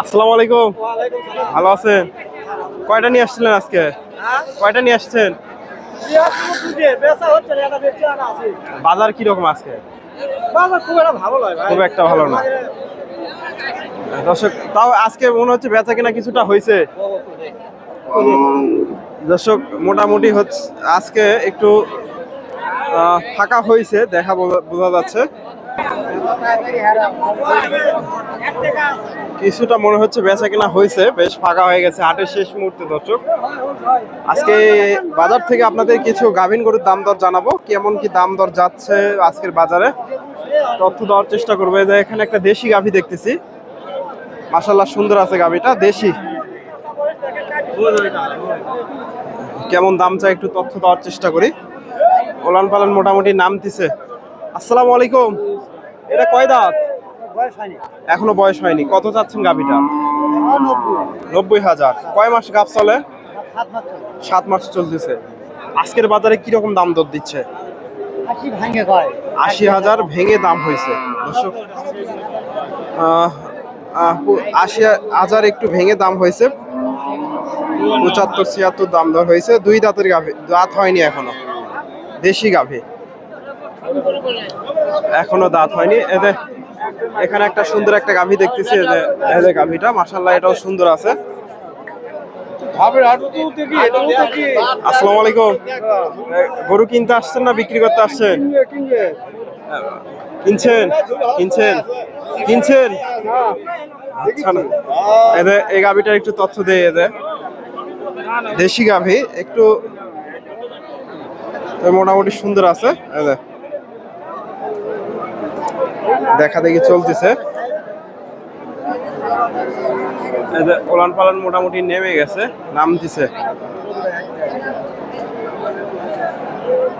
আসসালামু আলাইকুম। ভালো আছেন? কয়টা নিয়ে আসছিলেন আজকে? কয়টা নিয়ে আসছেন? বাজার কীরকম আজকে? খুব একটা ভালো না। দর্শক তাও আজকে মনে হচ্ছে বেচা কিনা কিছুটা হয়েছে। দর্শক মোটামুটি হচ্ছে আজকে একটু ফাঁকা হয়েছে দেখা বোঝা যাচ্ছে। কিছুটা মনে হচ্ছে বেচা কিনা হয়েছে, বেশ ফাঁকা হয়ে গেছে। হাটের শেষ মুহূর্তে, দর্শক। আজকে বাজার থেকে আপনাদের কিছু গাভিন গরুর দাম দর জানাব। কেমন কি দাম দর যাচ্ছে আজকের বাজারে? তথ্য দেওয়ার চেষ্টা করব। যে এখানে একটা দেশি গাভি দেখতেছি। মাসাল্লাহ সুন্দর আছে গাভিটা। দেশি? কেমন দাম চাই একটু তথ্য দেওয়ার চেষ্টা করি। ওলান পালান মোটামুটি নামতিছে। আসসালামু আলাইকুম। এটা কয় দাঁত? এখনও বয়স হয়নি। কত চাচ্ছেন গাভিটা? নব্বই। হাজার। কয় মাস গাছ চলে? সাত মাস চলতেছে। আজকের বাজারে কীরকম দাম দর দিচ্ছে? আশি হাজার ভেঙে দাম হয়েছে। দর্শক আশি হাজার একটু ভেঙে দাম হয়েছে। পঁচাত্তর ছিয়াত্তর দাম দর হয়েছে। দুই দাঁতের গাভি দাঁত হয়নি এখনও। দেশি গাভি। এখনও দাঁত হয়নি। এতে এখানে একটা সুন্দর একটা গাভি দেখতেছি, এই যে মাসাল্লাহ এটাও সুন্দর আছে। আলাইকুম। গরু কিনতে আসছেন না বিক্রি করতে আসছেন? কিনছেন? কিনছেন? কিনছেন? আচ্ছা এদের এই গাভিটার একটু তথ্য দেয় এদের দেশি গাভি, একটু মোটামুটি সুন্দর আছে এদের দেখা দেখি চলতেছে। ওলান পালান মোটামুটি নেমে গেছে নামতেছে।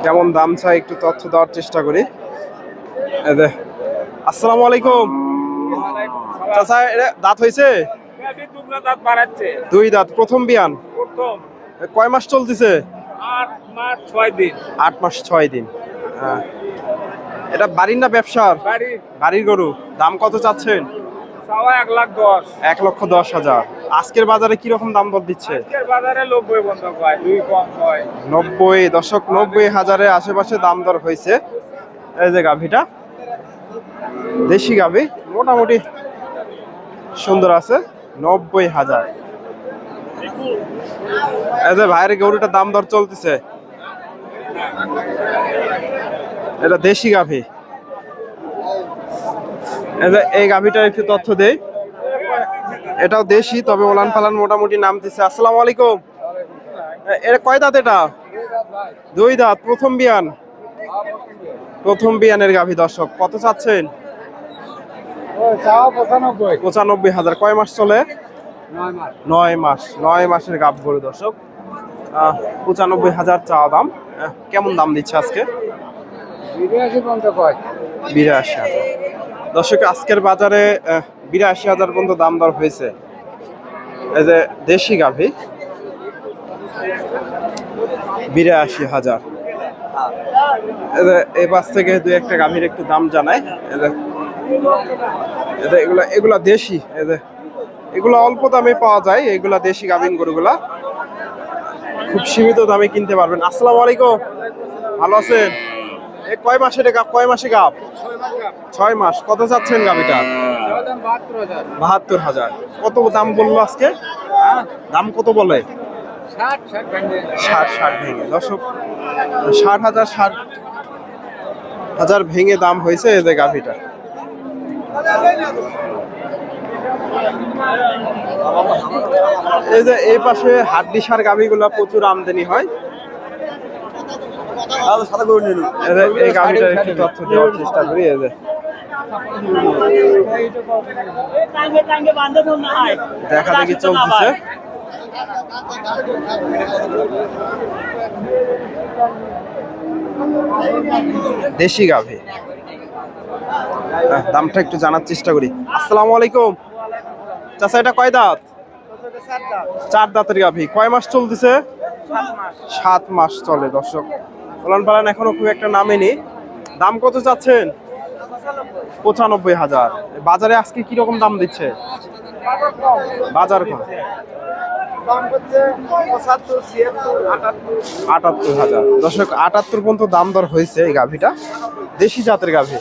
কেমন দাম চাই একটু তথ্য দেওয়ার চেষ্টা করি। আসসালামু আলাইকুম। চাচা এটা দাঁত হয়েছে? দুই দাঁত প্রথম বিয়ান। কয় মাস চলতেছে? আট মাস ছয় দিন। আট মাস ছয় দিন। হ্যাঁ। এটা বাড়ির না ব্যবসার? বাড়ির। গরু। দাম কত চাচ্ছেন? এক লাখ দশ। এক লক্ষ দশ হাজার। আজকের বাজারে কি রকম দাম দর দিচ্ছে? নব্বই দশক নব্বই হাজারের আশেপাশে দাম দর হয়েছে। এই যে গাভিটা। দেশি গাভি মোটামুটি সুন্দর আছে। নব্বই হাজার। এই যে ভাইয়ের গরুটার দাম দর চলতেছে। এটা দেশি গাভি। এই গাভিটার একটু তথ্য দেই। এটাও দেশি তবে ওলান পালান মোটামুটি নামতেছে আসসালামু আলাইকুম। এ- এর কয় দাঁত এটা? দুই দাঁত প্রথম বিয়ান। প্রথম বিয়ানের গাভী দর্শক। কত চাচ্ছেন? পঁচানব্বই। হাজার। কয় মাস চলে? নয় মাস। নয় মাসের গাভ গরু দর্শক। পঁচানব্বই হাজার চাওয়া দাম। কেমন দাম দিচ্ছে আজকে? বিরাশি দর্শক, আজকের বাজারে বিরাশি হাজার পর্যন্ত দাম দর হয়েছে। এই যে দেশি গাভী, বিরাশি হাজার। পাশ থেকে দু একটা গাভীর একটু দাম জানাই। এই যে এগুলা এগুলা দেশি এগুলা অল্প দামে পাওয়া যায়, এগুলা দেশি গাভীন গরুগুলা। খুব সীমিত দামে কিনতে পারবেন। আসসালামু আলাইকুম। ভালো আছেন? এ কয় মাসের গাপ? কয় মাসে গাপ? ছয় মাস কত চাচ্ছেন গাভিটা বাহাত্তর হাজার। কত দাম বলল আজকে? দাম কত বলে? ষাট ষাট ভেঙে। ষাট ষাট দর্শক ষাট হাজার ষাট হাজার ভেঙে দাম হয়েছে এই যে গাভিটা। এই যে এই পাশে হাড্ডি সার গাভিগুলো প্রচুর আমদানি হয়। এই যে এই গাভিটার একটু তথ্য দেওয়ার চেষ্টা করি এই যে। দেখা দেখি চলতেছে। দেশি গাভী। দামটা একটু জানার চেষ্টা করি। আসসালামু আলাইকুম। চাচা এটা কয় দাঁত? চার দাঁতের গাভী। কয় মাস চলতেছে? সাত মাস চলে দর্শক। ফলন পালন এখনও খুব একটা নামেনি। দাম কত চাচ্ছেন? পঁচানব্বই হাজার। বাজারে আজকে কীরকম দাম দিচ্ছে? বাজার কম। আটাত্তর হাজার। আটাত্তর পর্যন্ত দাম দর হয়েছে এই দেশি জাতের গাভি।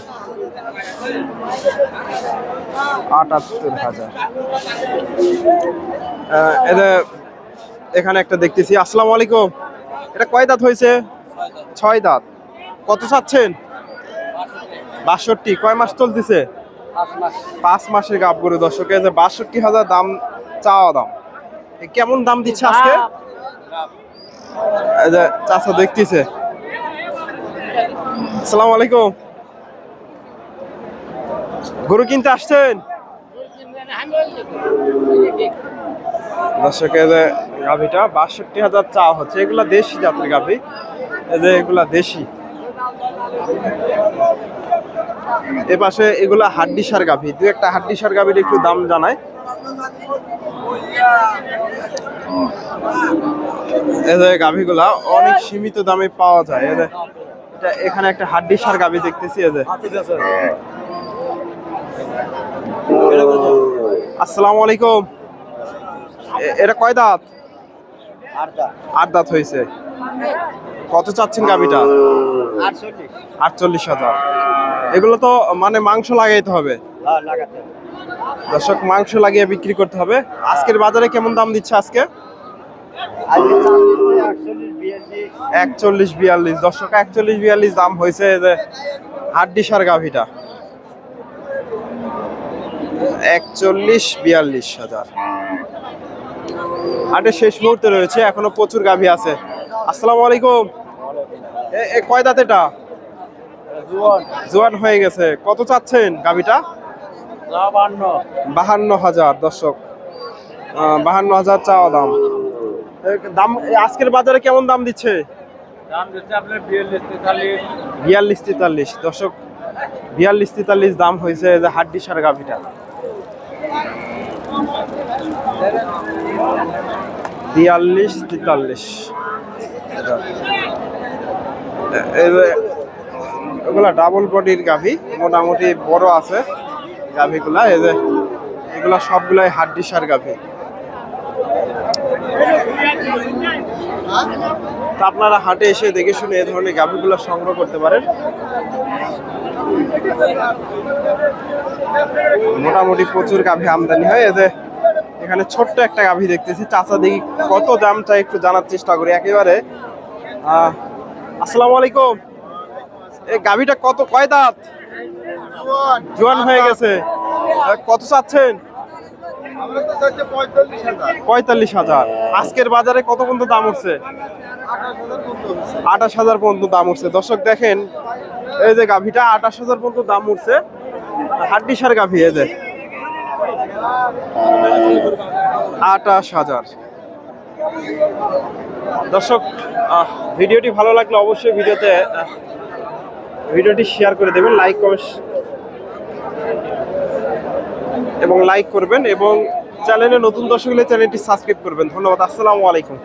আটাত্তর হাজার। এখানে একটা দেখতেছি। আসসালামু আলাইকুম। এটা কয় দাঁত হয়েছে? ছয় দাঁত। কত চাচ্ছেন? বাষট্টি। কয় মাস চলতেছে? পাঁচ মাসের গাব গরু। দর্শক, এই যে বাষট্টি হাজার দাম, চাওয়া দাম। কেমন দাম দিচ্ছে আজকে? চাচা দেখতেছে। আসসালামু আলাইকুম। গরু কিনতে আসছেন? দর্শকের গাভিটা বাষট্টি হাজার চা হচ্ছে। এগুলা দেশি জাতের গাভি। যে এগুলা দেশি। এ পাশে এগুলা হাড্ডি সার গাভি। দু একটা হাড্ডি সার গাভির একটু দাম জানায় যে গাভিগুলা অনেক সীমিত দামে পাওয়া যায়। যে এটা এখানে একটা হাড্ডি সার গাভি দেখতেছি এই আসসালামু আলাইকুম। এটা কয় দাঁত? আট দাঁত। হয়েছে কত চাচ্ছেন আটষট্টি আটচল্লিশ হাজার। এগুলো তো মানে মাংস লাগাইতে হবে। দর্শক, মাংস লাগিয়ে বিক্রি করতে হবে। আজকের বাজারে কেমন দাম দিচ্ছে আজকে? একচল্লিশ বিয়াল্লিশ। দর্শক, একচল্লিশ বিয়াল্লিশ দাম হয়েছে যে হাড্ডি সার গাভিটা। একচল্লিশ বিয়াল্লিশ হাজার। হাটের শেষ মুহূর্তে রয়েছে, এখনও প্রচুর গাভি আছে। আসসালামু আলাইকুম। এ- কয় দাঁত এটা? জোয়ান। হয়ে গেছে। কত চাচ্ছেন গাভিটা? বাহান্ন। হাজার দর্শক। বাহান্ন হাজার চাওয়া দাম। দাম আজকের বাজারে কেমন দাম দিচ্ছে? বিয়াল্লিশ তেতাল্লিশ। দর্শক বিয়াল্লিশ তেতাল্লিশ দাম হয়েছে যে হাড্ডি সার গাভিটা। বিয়াল্লিশ তেতাল্লিশ। এগুলা ডাবল বডির গাভি, মোটামুটি বড় আছে গাভিগুলা। এই যে, এগুলা সবগুলাই হাড্ডি সার গাভি। তা আপনারা হাটে এসে দেখে শুনে এই ধরনের গাভিগুলো সংগ্রহ করতে পারেন। মোটামুটি প্রচুর গাভি আমদানি হয়। এতে এখানে ছোট্ট একটা গাভি দেখতেছি। চাচা দেখি কত দাম চাই একটু জানার চেষ্টা করি একেবারে। আসসালামু আলাইকুম। এই গাভিটা কত, কয় দাঁত? জোয়ান হয়ে গেছে। কত চাচ্ছেন? পঁয়তাল্লিশ হাজার। আজকের বাজারে কত পর্যন্ত দাম উঠছে? আঠাশ হাজার পর্যন্ত দাম উঠছে। দর্শক দেখেন, এই যে গাভিটা আঠাশ হাজার পর্যন্ত দাম উঠছে। হাড্ডি সার গাভি, এই যে। আঠাশ হাজার। দর্শক ভিডিওটি ভালো লাগলে অবশ্যই ভিডিওতে ভিডিওটি শেয়ার করে দেবেন লাইক এবং লাইক করবেন এবং চ্যানেলে নতুন দর্শক হলে চ্যানেলটি সাবস্ক্রাইব করবেন। ধন্যবাদ, আসসালামু আলাইকুম।